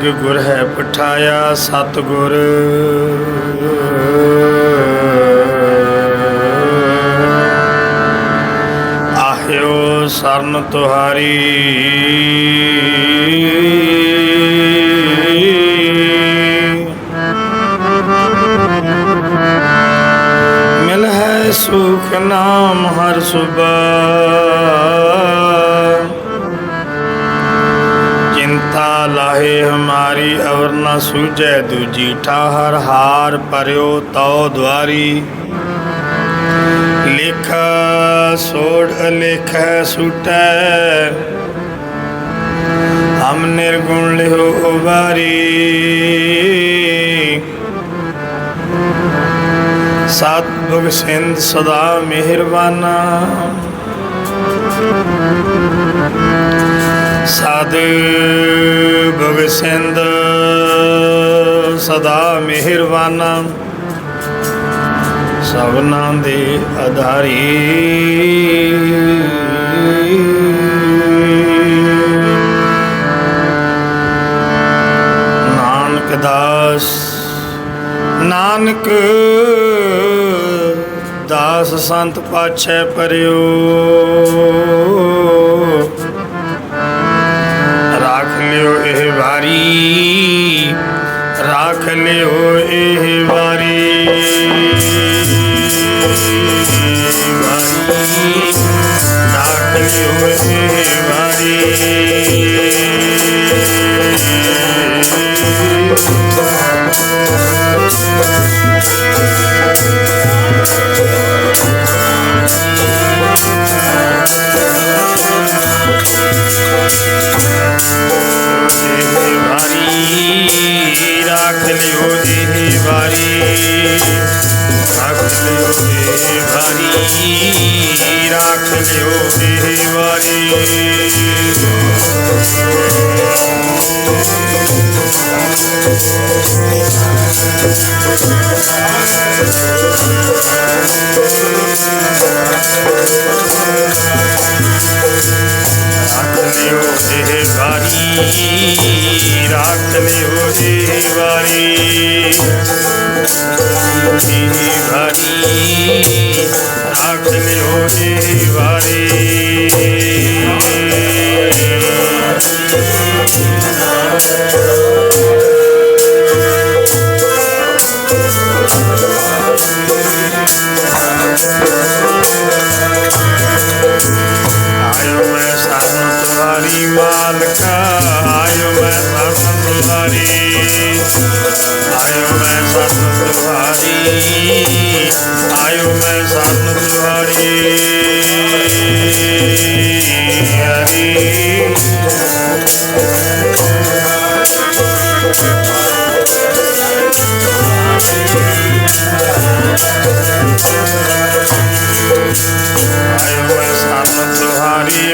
ਮਾਰਗ ਗੁਰ ਹੈ ਪਠਾਇਆ ਸਤਗੁਰ। ਆਹਿਓ ਸਰਨ ਤੁਹਾਰੀ। ਮਿਲ ਹੈ ਸੁਖ ਨਾਮ ਹਰ ਸੁਬਾ ਚਿੰਤਾ ਲਾਹੇ ਹਮਾਰੀ, ਅਵਰ ਨ ਸੂਝੈ ਦੂਜੀ ਠਾਹਰ, ਹਾਰ ਪਰਿਓ ਤਉ ਦੁਆਰੀ। ਲਿਖ, ਸੋੜ, ਅਲਿਖ, ਸੁਟੈ। ਹਮ ਨਿਰਗੁਣ ਲਿਓ ਉਬਾਰੀ। ਸਤ ਭੁਗ ਸਿੰਧ ਸਦਾ ਮਿਹਰਬਾਨਾ। ਸਦ ਭੁਗ ਸਦਾ ਮਿਹਰਬਾਨਾ। ਸਭਨਾਂ ਦੇ ਆਧਾਰੀ। ਨਾਨਕ ਦਾਸ ਨਾਨਕ ਦਾਸ ਸੰਤ ਪਾਛੈ ਪਰਿਓ। ਇਹ ਵਾਰੀ ਰਾਖ ਲਿਓ ਇਹ ਵਾਰੀ ਵਾਰੀ ਰਾਖ ਲਿਓ ਇਹ ਵਾਰੀ ਇਹ ਵਾਰੀ ਰਾਖ ਲਿਓ ਇਹ ਵਾਰੀ ਰਾਖ ਲਿਓ ਇਹ ਵਾਰੀ ਰਾਖ ਲਿਓ ਇਹ ਵਾਰੀ ਰਾਖ ਲਿਓ ਇਹ ਵਾਰੀ ਰਾਖ ਲਿਓ ਇਹ ਵਾਰੀ ਇਹ ਵਾਰੀ ਰਾਖ ਲਿਓ ਇਹ ਵਾਰੀ ਆਇਓ ਮੈਂ ਸਰਨ ਤੁਹਾਰੀ ਮਾਲਕਾ ਆਇਓ ਮੈਂ ਸਰਨ ਤੁਹਾਰੀ ਆਇਓ ਮੈਂ ਸਰਨ ਤੁਹਾਰੀ ਆਇਓ ਮੈਂ ਸਰਨ ਤੁਹਾਰੀ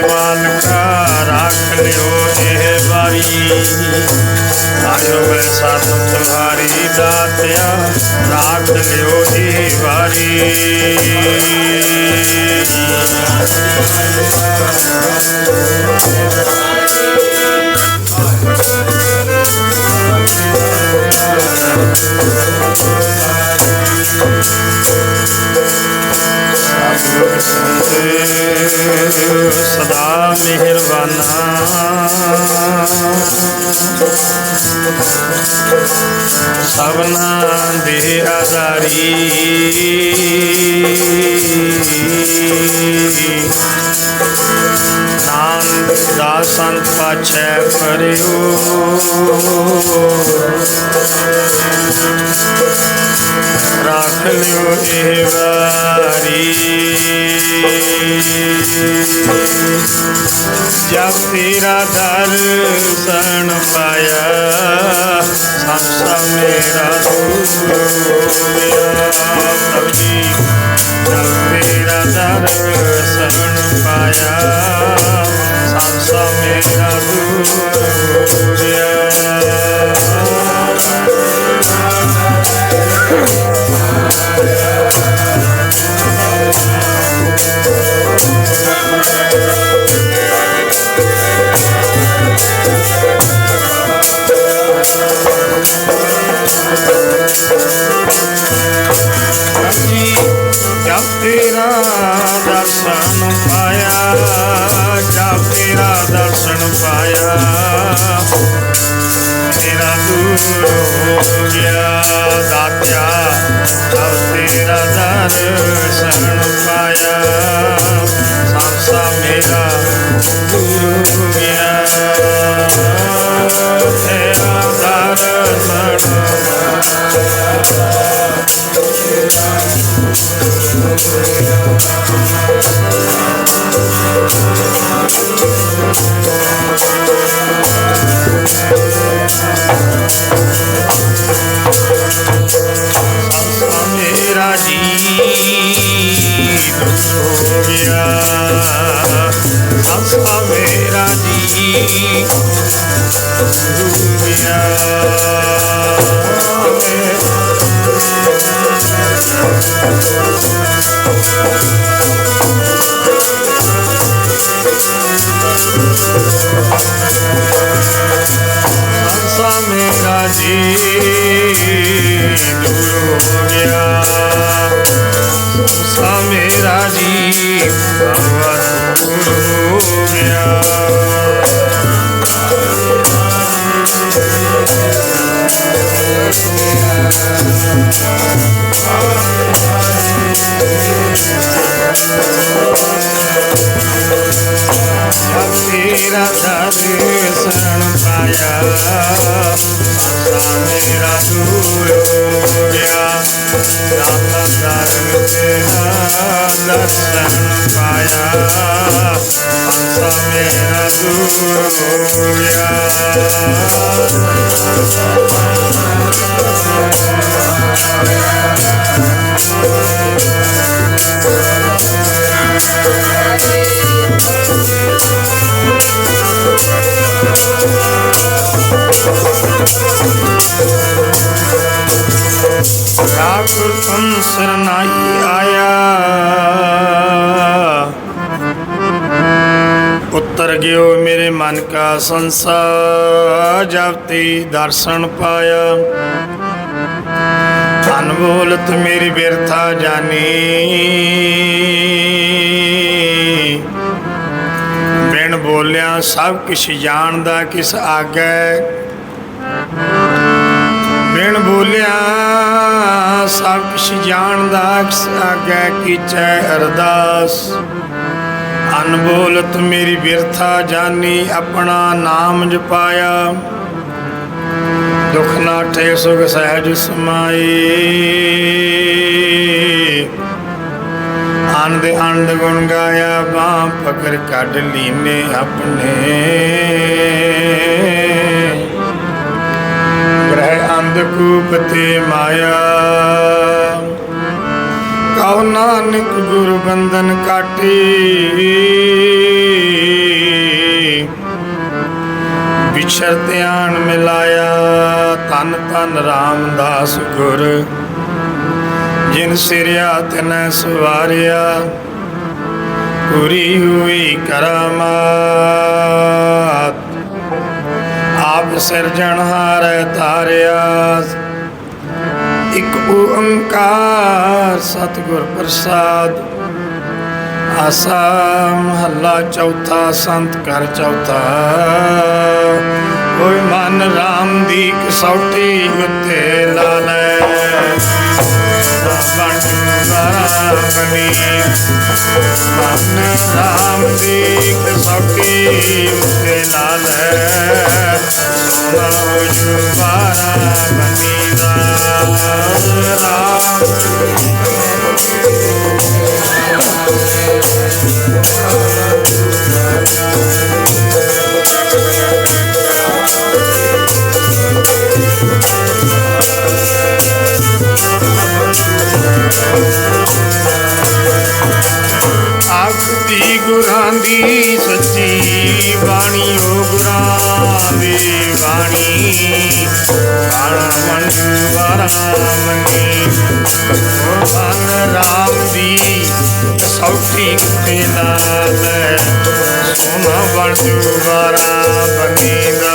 ਮਾਲਕਾ ਰੱਖ ਲਿਓ ਇਹ ਬਾਰੀ ਆਇਓ ਮੈਂ ਤੁਹਾਰੀ ਦਾਤਿਆ ਰੱਖ ਲਿਓ ਇਹ ਵਾਰੀ। ਸਤਿਗੁਰ ਸੰਤ ਆਧਾਰੀ ਨਾਮ ਦਾ ਸੰਤ ਪਾਛੈ ਪਰਿਓ ਰੱਖ ਲਿਓ ਇਹ ਵਾਰੀ ਜਬ ਤੇਰਾ ਦਰਸ਼ਨ ਪਾਇਆ ਸੰਸਾ ਮੇਰਾ ਦੂਰਿਆ ਜੀ ਜਬ ਤੇਰਾ ਦਰਸ਼ਨ ਪਾਇਆ ਸੰਸਾ ਮੇਰਾ ਦੂਰਿਆ ਜੀ ਦੂਰ ਹੋ ਗਿਆ ਦਾਤਿਆ ਜਬ ਤੇਰਾ ਦਰਸ਼ਨ ਪਾਇਆ ਸੰਸਾ ਮੇਰਾ ਦੂਰ ਹੋ ਗਿਆ ਤੇਰਾ ਦਰਸ਼ਨ ਸੰਸਾ ਜੀ ਦੁੱਖ ਜਬ ਤੇਰਾ ਦਰਸ਼ਨ ਪਾਇਆ ਸੰਸਾ ਮੇਰਾ ਦੂਰ ਹੋ ਗਿਆ ਰਾਮ ਕਰਨ ਤੇਰਾ ਦਰਸ਼ਨ ਪਾਇਆ ਸੰਸਾ ਰਾਗ ਤੁਮ ਸਰਨਾਈ ਆਇਆ ਉਤਰ ਗਿਓ ਮੇਰੇ ਮਨ ਕਾ ਸੰਸਾਰ ਜਬ ਤੇ ਦਰਸ਼ਨ ਪਾਇਆ ਧਨ ਬੋਲਤ ਮੇਰੀ ਬਿਰਥਾ ਜਾਣੀ ਬਿਨ ਬੋਲਿਆ ਸਭ ਕਿਛ ਜਾਣਦਾ ਕਿਸ ਆਗੈ ਬਿਨ ਬੋਲਿਆ, ਸਭ ਕਿਛ ਜਾਣਦਾ, ਕਿਸ ਆਗੈ ਕੀਚੈ ਅਰਦਾਸ। ਅਨਬੋਲਤ ਮੇਰੀ ਬਿਰਥਾ ਜਾਨੀ, ਆਪਣਾ ਨਾਮ ਜਪਾਇਆ। ਦੁਖ ਨਾਠੇ ਸੁਖ ਸਹਿਜ ਸਮਾਈ। ਆਨੰਦ ਆਨੰਦ ਗੁਣ ਗਾਇਆ, ਬਾਹ ਫਕਰ ਕੱਢ ਲੀਨੇ ਆਪਣੇ। ਅੰਧ ਕੂਪ ਤੇ ਮਾਇਆ। ਕਉ ਨਾਨਕ ਗੁਰ ਬੰਧਨ ਕਾਟੀ। ਵਿਛਰ ਧਿਆਨ ਮਿਲਾਇਆ ਤਨ ਤਨ ਰਾਮਦਾਸ ਗੁਰ। ਜਿਨ ਸਿਰਿਆ ਤਿਨੈ ਸਵਾਰਿਆ, ਪੂਰੀ ਹੋਈ ਕਰਾਮਾਤ। ਆਪ ਸਿਰਜਣਹਾਰ ਤਾਰਿਆ ਇੱਕ ਓੰਕਾਰ ਸਤਿਗੁਰ ਪ੍ਰਸਾਦ। ਆਸਾ ਮਹੱਲਾ ਚੌਥਾ, ਸੰਤ ਕਰ ਚੌਥਾ। ਕੋਈ ਮਨ RAM ਦੀ ਕਸੌਟੀ ਉੱਤੇ ਲਾ ਲੈ। ਬਣ ਬਣੀ ਮਨ RAM ਦੀ ਕਸੌਟੀ ਉੱਤੇ ਲਾ ਸੋਨਾ ਹੋ ਜੁਬਾਰਾ ਬਣੀ ਦਾ ਰਾਮ ਆਖਦੀ ਗੁਰਾਂ ਦੀ ਸੱਚੀ ਬਾਣੀ ਓ ਗੁਰਾਂ ਦੀ ਬਾਣੀ। ਬਾਣਾ ਮਨ ਵਾਰਾ ਮੰਨੀ। ਓ ਮਨ ਰਾਮ ਦੀ ਸੌਖੀ ਤੇ ਨਾਲ ਸੋਨਾ ਬਣ ਜੁਵਾਰਾ ਬਨੀਦਾ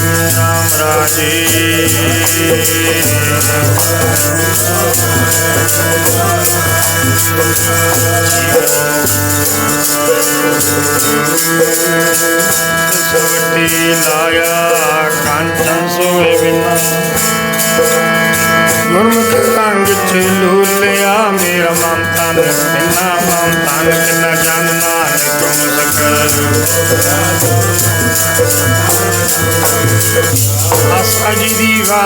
ਮਾਰਿਆ ਅਣੀਆਂ ਨੇ ਖੰਡ ਗੁਰਮੁਖ ਰੰਗ ਚ ਲੂਲਿਆ ਮੇਰਾ ਮਨ ਤਨ ਕਿੰਨਾ ਮਨ ਤਨ ਕਿੰਨਾ ਜਨ ਨਾਨਕ ਤੁਮ ਸਕਲ ਆਸਾ ਜੀ ਦੀ ਵਾਰ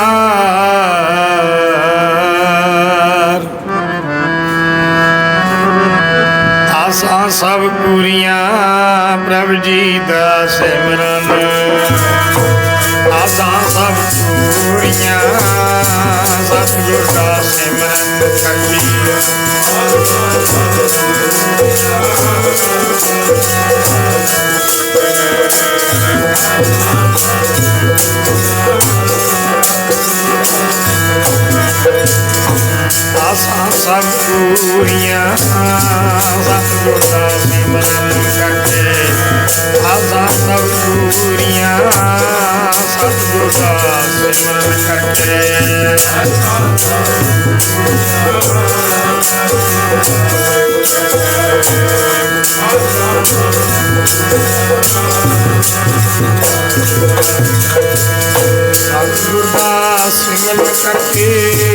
ਆਸਾਂ ਸਭ ਪੂਰੀਆਂ ਪ੍ਰਭ ਜੀ ਦਾ ਸਿਮਰਨ। ਆਸਾਂ ਸਭ ਪੂਰੀਆਂ ਸਤਿਗੁਰ ਦਾ ਸਿਮਰਨ ਕਰੀ ਆਸਾਂ ਸਭ ਪੂਰੀਆਂ ਸਤਿਗੁਰ ਦਾ ਸਿਮਰਨ ਕਰਕੇ ਆਸਾਂ ਸਭ ਪੂਰੀਆਂ ਸਤਿਗੁਰ ਦਾ ਸਿਮਰਨ ਕਰਕੇ ਸਤਿਗੁਰ ਦਾ ਸਤਿਗੁਰ ਦਾ ਸਿਮਰਨ ਕਰਕੇ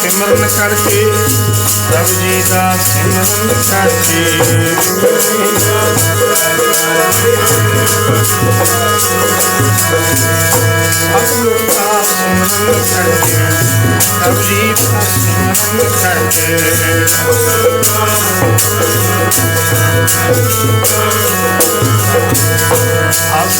ਸਿਮਰਨ ਕਰਕੇ ਪ੍ਰਭ ਜੀ ਦਾ ਸਿਮਰਨ ਕਰਕੇ ਸਤਿਗੁਰ ਦਾ ਸਿਮਰਨ ਕਰਕੇ ਪ੍ਰਭ ਜੀ ਦਾ ਸਿਮਰਨ ਕਰਕੇ ਆਸਾਂ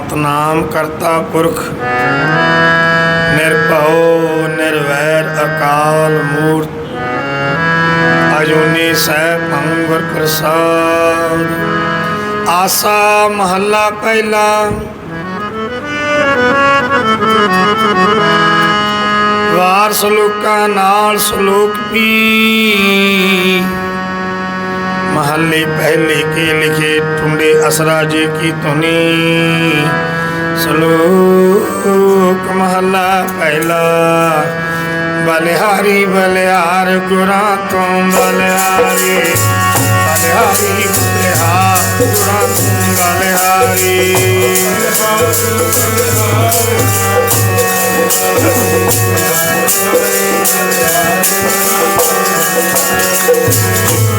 ਸਤਨਾਮ ਕਰਤਾ ਪੁਰਖ। ਨਿਰਭਉ, ਨਿਰਵੈਰ, ਅਕਾਲ ਮੂਰਤ। ਅਜੂਨੀ ਸੈਭੰ ਗੁਰ ਪ੍ਰਸਾਦ। ਆਸਾ ਮਹੱਲਾ ਪਹਿਲਾ। ਵਾਰ ਸਲੋਕਾਂ ਨਾਲ ਸਲੋਕ ਵੀ ਮਹੱਲੇ ਪਹਿਲੇ ਕੇ ਲਿਖੇ ਟੁੰਡੇ ਅਸਰਾ ਜੀ ਕੀ ਧੁਨੀ। ਸਲੋਕ ਮਹੱਲਾ ਪਹਿਲਾ, ਬਲਿਹਾਰੀ ਬਲਿਹਾਰ ਗੁਰਾਂ ਤੋਂ ਬਲਿਹਾਰੀ। ਬਲਿਹਾਰੀ ਬਲਿਹਾਰ ਗੁਰਾਂ ਤੋਂ ਬਲਿਹਾਰੀ।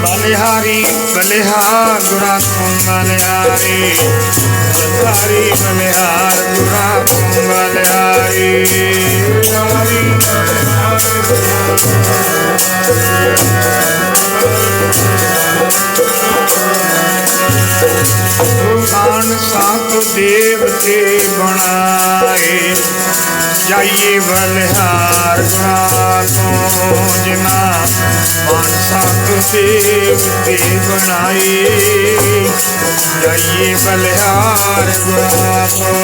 ਬਲਿਹਾਰੀ ਬਲਿਹਾਰ ਗੁਰਾ ਤੂੰ ਬਲਿਹਾਰੀ ਬਲਿਹਾਰੀ ਬਲਿਹਾਰ ਗੁਰਾ ਤੂੰ ਬਲਿਹਾਰੀ ਹਰੀ ਮਾਨ ਸਾਤ ਦੇਵਤੇ ਬਣਾਏ। ਜਾਈਏ ਬਲਿਹਾਰ ਗੁਣਾ ਤੋਂ ਜਿਨਾ ਮਾਨ ਸਾਤ ਦੇਵਤੇ ਬਣਾਏ। ਜਾਈਏ ਬਲਿਹਾਰ ਗੁਣਾ ਤੋਂ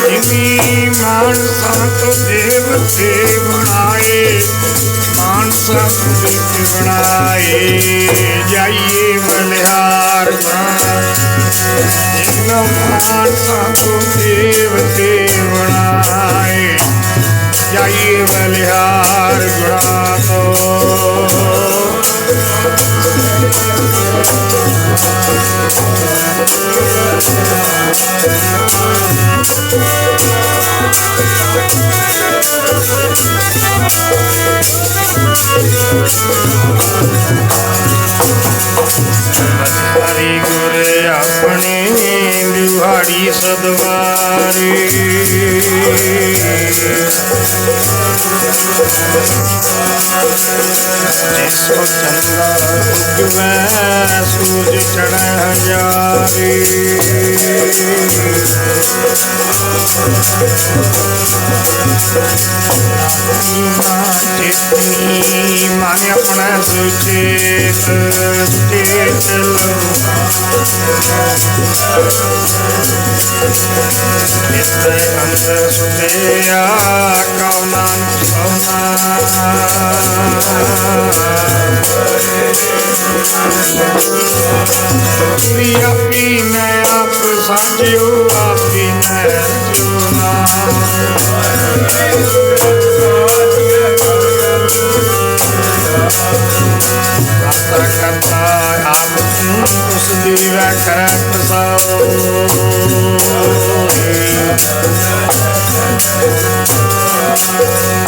ਜਿਨੀ ਮਾਨਸਾ ਤੋਂ ਦੇਵਤੇ ਬਣਾਏ ਮਾਨਸਾ ਤੋਂ ਦੇਵਤੇ ਬਣਾਏ, ਜਾਈਏ ਮਲਿਹਾਰ ਗੁਣਾ ਜਿਨ ਮਾਨਸਾ ਤੋਂ ਦੇਵਤੇ ਬਣਾਏ, ਜਾਈਏ ਬਲਿਹਾਰ ਗੁਣਾ ਤੋਂ ਹਰੀ ਗੁਰ ਆਪਣੇ ਦਿਹਾੜੀ की सदवारी जिसको चंदा में सूर्य चढ़ हजारी चेतनी माने अपना सुचेत चेत लो ਅੰਦਰ ਸੁਤਿਆ ਕਉ ਨਾਨਕ ਸੋਨਾ ਆਪੀ ਮੈਂ ਆਪ ਸਾਜਿਓ ਆਪੀ ਮੈਂ ਜੁਨਾ ਕਰਤਾ ਕਰਤਾ ਆਪ ਤੂੰ ਉਸ ਦੀ ਵੈ ਕਰੈ ਪਸਾਓ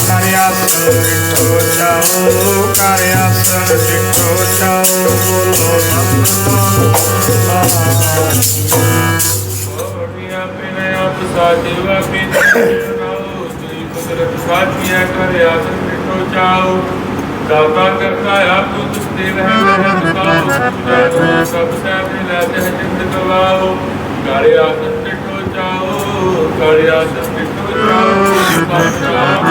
ਕਰਿਆਸਨ ਡਿਠੋ ਚਾਓ ਕਰਿਆਸਨ ਡਿਠੋ ਚਾਓ ਦਾਤਾ ਕਰਤਾ ਆਪ ਤੁਝ ਤੇ ਰਹਿ ਰਹਿ ਤੁਕਾਓ ਤੁਝਾ ਸਭ ਸਹਿ ਲੈ ਤੇ ਜਿੰਦ ਗਵਾਓ ਕਾਲੇ ਆਸਨ ਟਿਕੋ ਚਾਓ ਕਾਲੇ ਆਸਨ ਟਿਕੋ ਚਾਓ ਪਾਤਸ਼ਾਹ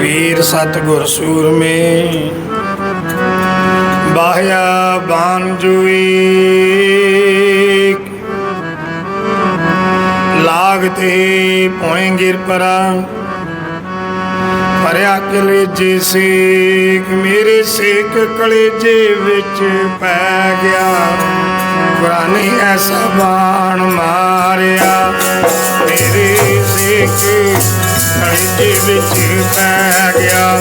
ਵੀਰ ਸਤਗੁਰ ਸੂਰਮੇ ਬਾਹਿਆ ਬਾਨ ਜੁਈ। ਲਾਗਤੇ ਪੋਏ ਗਿਰ ਪਰਾ। ਭਰਿਆ ਕਲੇਜੇ ਸੇਕ ਮੇਰੇ ਸੇਕ ਕਲੇਜੇ ਵਿੱਚ ਪੈ ਗਿਆ। ਗੁਰਾਨੀ ਐਸਾ ਬਾਣ ਮਾਰਿਆ, ਮੇਰੇ ਸੇਕ ਕਲੇਜੇ ਵਿੱਚ ਪੈ ਗਿਆ।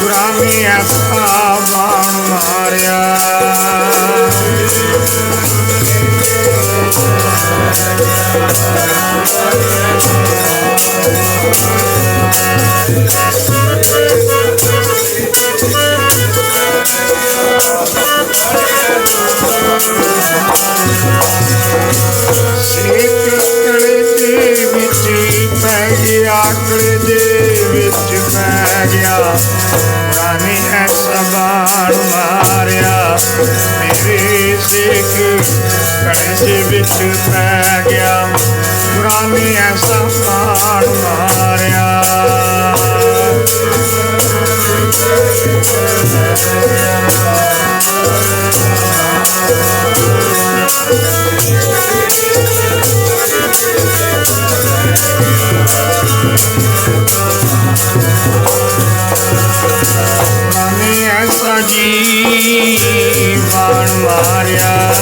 ਗੁਰਾਨੀ ਐਸਾ ਬਾਣ ਮਾਰਿਆ। ਸੇਕ ਕਲੇਜੇ ਵਿੱਚ ਪੈ ਗਿਆ ਕਲੇਜੇ ਵਿੱਚ ਪੈ ਗਿਆ ਮਾਰਿਆ ਮੇਰੇ ਸੇਕ ਕਲੇਜੇ ਵਿੱਚ ਪੈ ਗਿਆ। ਪੁਰਾਣੀ ਐਸਾ ਬਾਣ ਮਾਰਿਆ। ਪੁਰਾਣੇ ਐਸਾ ਜੀ ਬਾਣ ਮਾਰਿਆ।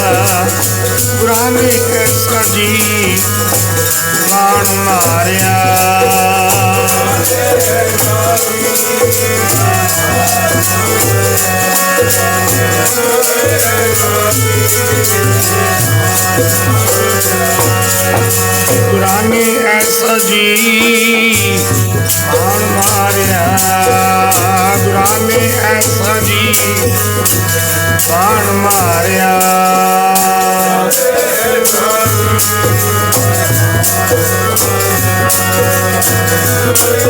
ਗੁਰਾਂ ਨੇ ਐਸਾ ਜੀ ਬਾਣ ਮਾਰਿਆ। ਗੁਰਾਂ ਨੇ ਐਸਾ ਜੀ ਬਾਣ ਮਾਰਿਆ ਗੁਰਾਂ ਨੇ ਐਸਾ ਜੀ ਬਾਣ ਮਾਰਿਆ ਸੇਕ ਕਲੇਜੇ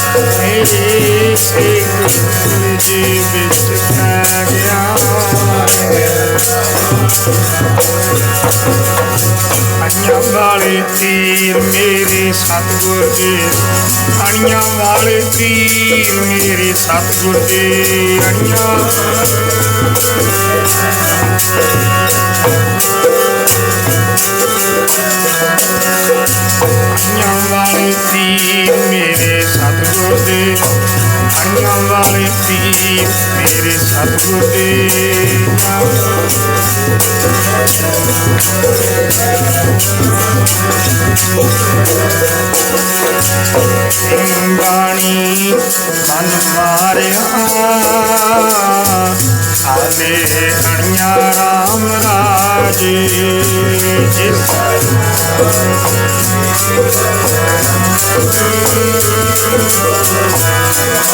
ਮੇਰੇ ਸੇਕ ਕਲੇਜੇ ਵਿੱਚ ਪੈ ਗਿਆ ਅਣੀਆਂ ਵਾਲੇ ਤੀਰ ਮੇਰੇ ਸਤਿਗੁਰ ਦੇ ਅਣੀਆਂ ਵਾਲੇ ਤੀਰ ਮੇਰੇ ਸਤਿਗੁਰ ਦੇ ਅਣੀਆਂ ਅਣੀਆਂ ਵਾਲੇ ਤੀਰ ਮੇਰੇ ਸਤਿਗੁਰ ਦੇ ਵਾਲੇ ਤੀਰ ਮੇਰੇ ਸਤਿਗੁਰ ਦੇ ਸਿੰਘਾਣੀ ਮਨ ਮਾਰਿਆ ਆਲੇ ਅਣੀਆਂ ਰਾਮ ਰਾਜ ਜਿਸ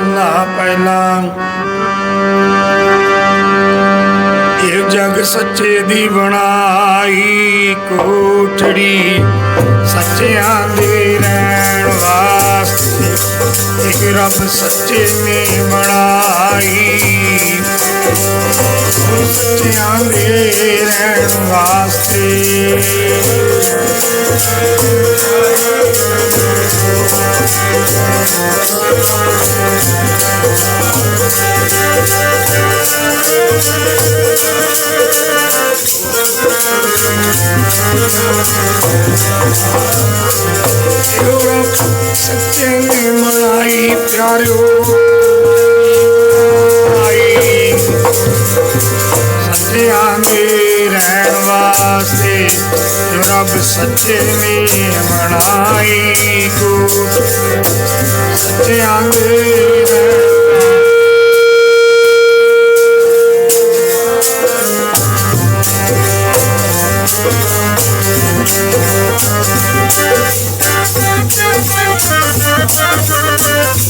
ਮਹਲਾ ਪਹਿਲਾ ਇਹ ਜਗ ਸੱਚੇ ਦੀ ਬਣਾਈ ਕੋਠੜੀ। ਸੱਚਿਆਂ ਦੇ ਇਹ ਰੱਬ ਸੱਚੇ ਨੇ ਬਣਾਈ। ਸੱਚਿਆਂ ਦੇ ਰਹਿਣ ਵਾਸਤੇ। ਸੱਚੇ ਨੇ ਪਿਆਰਿਓ ਆਈ। ਸੱਚਿਆਂ ਦੇ ਰਹਿਣ ਵਾਸਤੇ ਜੋ ਰੱਬ ਸੱਚੇ ਨੇ ਬਣਾਈ ਕੋਟ ਸੱਚਿਆਂ ਦੇ ਰਹਿਣ ਸੱਚਿਆਂ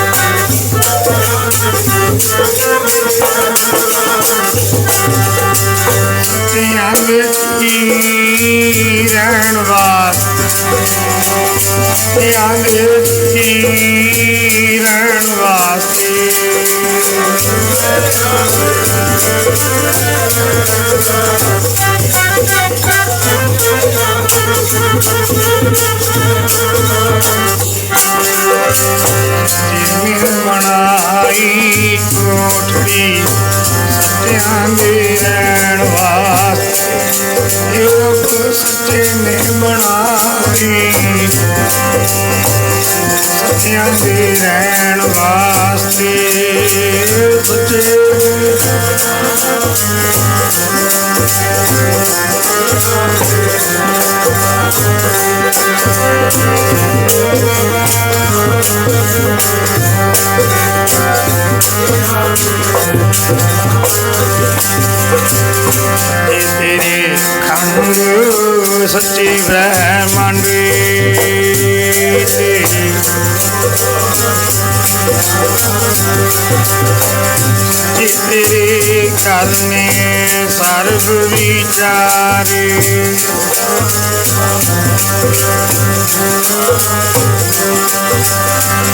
ਰਹਿਣ ਵਾਸਤੇ ਸੱਚਿਆਂ ਦੇ ਜੀ ਰਹਿਣ ਜਿਵੇਂ ਬਣਾਈ ਕੋਠੜੀ ਸੱਚਿਆਂ ਦੇ ਰਹਿਣ ਵਾਸਤੇ। ਰੱਬ ਸੱਚੇ ਨੇ ਬਣਾਈ ਸੱਚਿਆਂ ਦੇ ਰਹਿਣ ਵਾਸਤੇ। ਸੱਚੇ Thank ਖੰਡ ਸੱਚੇ ਬ੍ਰਹਮੰਡ ਤੇਰੇ ਜੀ ਕਰਨੇ ਸਰਬ ਵਿਚਾਰੇ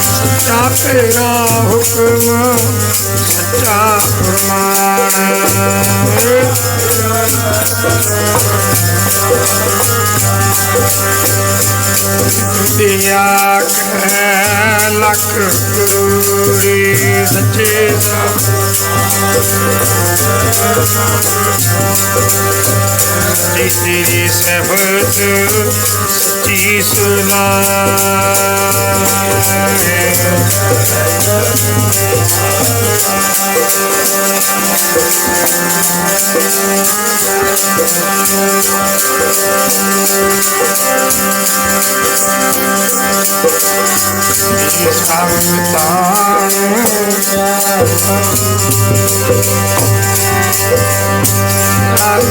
ਸੱਚਾ ਤੇਰਾ ਹੁਕਮ ਸੱਚਾ ਫਰਮਾਨ ਦਿਆ ਕਹਿ ਲੱਖ ਕਰੋੜੀ ਸੱਚੇ ਦਾ ਜੀ ਤੇਰੀ ਸਹਿਬਤ ਸੱਚੀ ਸੁਨਾ ਜੀ ਸੰਤਾਨ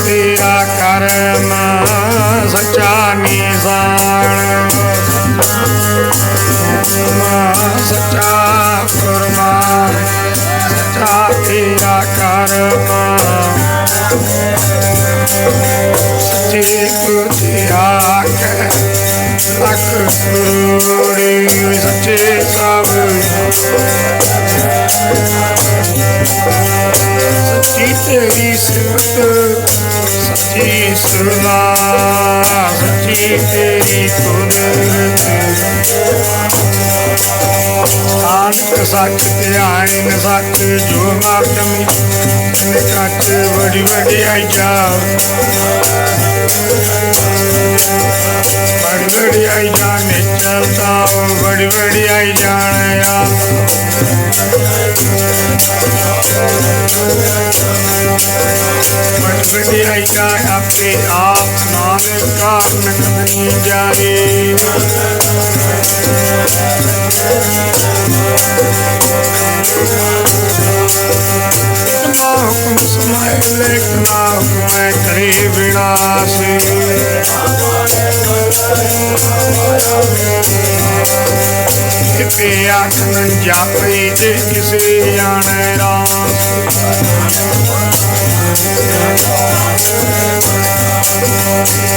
ਤੇਰਾ ਕਰਮ ਸੱਚਾ ਨਿਜ਼ਾਨ ਸੱਚਾ ਫਰਮਾਨ ਸੱਚਾ ਤੇਰਾ ਕਰਮ ਸੱਚੇ ਆਖੇ ਲੱਖ ਕਰੋੜੀ ਸੱਚੇ ਸਭ ਸੱਚੀ ਤੇਰੀ ਸਿਫਤ ਸੱਚੀ ਸੁਨਾ ਸੱਚੀ ਤੇਰੀ ਕੁਦਰਤ। ਆਨਕ ਸੱਚ ਧਿਆਨ ਸੱਚ, ਜੋ ਮਾਤਮ ਕੱਚ ਬੜੀ ਬੜੀ ਆਈ ਜਾ ਬੜੀ ਬੜੀ ਆਈ ਜਾਣੇ ਚਲਦਾ ਬੜੀ ਵੜੀ ਆਈ ਜਾਣਿਆ ਬੜੀ ਬੜੀ ਆਈ ਜਾ ਆਪੇ ਆਪ ਨਾਨਕ ਕਾਰਨ ਕਦਨੀ ਜਾਏ ਇਤਨਾ ਹੁਕਮ ਸਮਾਇ ਲੇਖਨਾ ਹੁਕਮੈ ਕਰੇ ਵਿਨਾਸ਼ ਇਪੇ ਜਾਪੇ ਜੇ ਕਿਸੇ ਜਾਣੈ ਰਾਮ।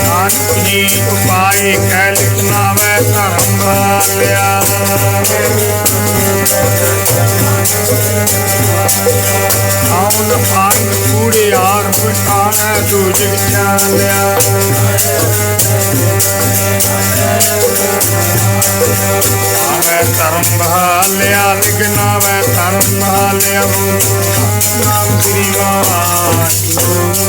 ਨਾਨਕ ਜੀ ਉਪਾਏ ਕਹਿ ਲਿਖਣਾ ਧਰਮ ਵਾਲਿਆ। ਆਉਨ ਪਾਨ ਕੂੜੇ ਆਰ ਪਟਾਣਾ ਦੂਜ ਚਾਲਿਆ ਆਵੇ ਧਰਮ ਬਹਾਲਿਆ ਲਿਖਣਾ ਵੈ ਧਰਮ ਬਹਾਲਿਆ। ਨਾਮ ਸ੍ਰੀ ਵਾਹਿਗੁਰੂ